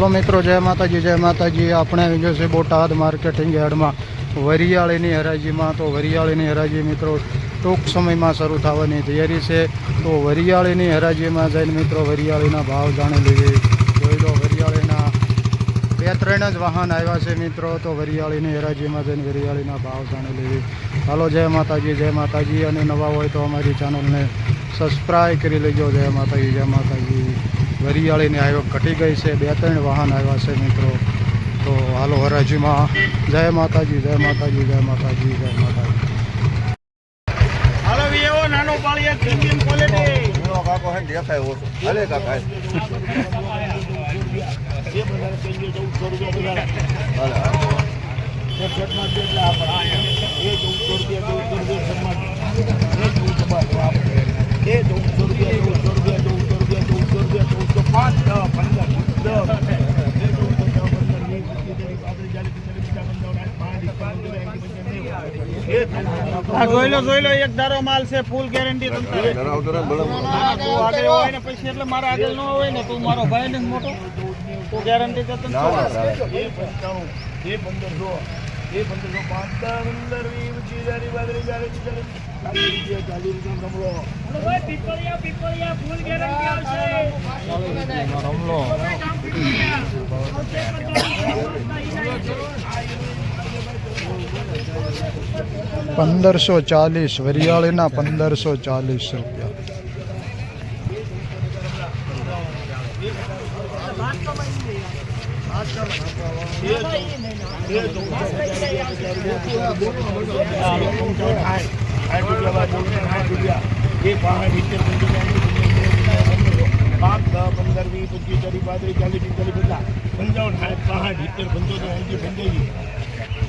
તો મિત્રો, જય માતાજી જય માતાજી. આપણે આવી બોટાદ માર્કેટિંગ યાર્ડમાં, વરિયાળીની હરાજીમાં. તો વરિયાળીની હરાજી મિત્રો, ટૂંક સમયમાં શરૂ થવાની તૈયારી છે. તો વરિયાળીની હરાજીમાં જઈને મિત્રો, વરિયાળીના ભાવ જાણી લેવી જોઈ લો, વરિયાળીના બે, ત્રણ જ વાહન આવ્યા છે મિત્રો. તો વરિયાળીની હરાજીમાં જઈને વરિયાળીના ભાવ જાણી લેવી હાલો, જય માતાજી જય માતાજી. અને નવા હોય તો અમારી ચેનલને સબસ્ક્રાઈબ કરી લેજો. જય માતાજી જય માતાજી. વરિયાળીની આવક ઘટી ગઈ છે બે ત્રણ વાહન આવ્યા છે મિત્રો. તો હાલો હરાજીમાં. જય માતાજી જય માતાજી જય માતાજી જય માતાજી. નાનો પાળીએ રૂપિયા બજાર હાલે રૂપિયા આ જોઈ લો જોઈ લો એક ધારો માલ છે ફૂલ ગેરંટી તમને ને આગળ હોય ને પછી એટલે મારા આગળ ન હોય ને તું મારો ભાઈ ને મોટો તું ગેરંટી તો તને. એ પંચાણું એ પંદરસો એ પંદરસો પંદર વીસ ચાલીસ પાંત્રીસ ચાલીસ ચાલીસ ચાલીસ રૂપિયા ગમલો પંદરસો ચાલીસ, વરિયાળીના પંદરસો ચાલીસ રૂપિયા. પાંચ પંદર, વીસ, પચીસ, ચાલીસ, પાંત્રીસ, ચાલીસ, પિસ્તાલીસ, પચાસ, પંચાવન, સાઠ પાંસઠ સિત્તેર પંચોતેર એંસી પંચ્યાસી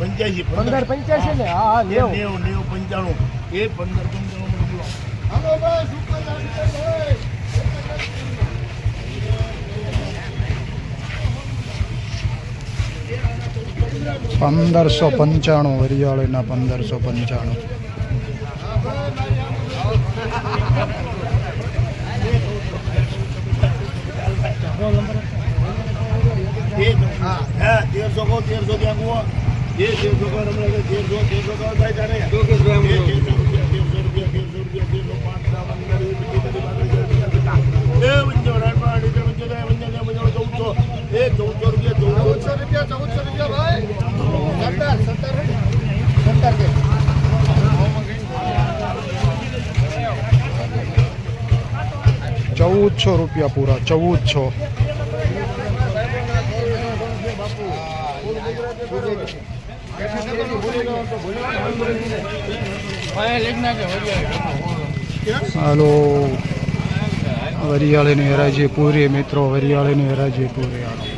પંચ્યાસી પંદર. પંચ્યાસી ને? હા હા નેવું નેવું પંચાણું. એ પંદર પંચાણું પંદરસો પંચાણું વરિયાળીના પંદરસો પંચાણું. તેરસો કહો તેરસો ત્યાં તેરસો ચૌદસો રૂપિયા ચૌદસો રૂપિયા ભાઈ સત્તર સત્તર સત્તર કે ચૌદસો રૂપિયા પૂરા ચૌદસો હાલો. વરિયાળીની હરાજી પૂરી મિત્રો. વરિયાળીની હરાજી પૂરી હાલો.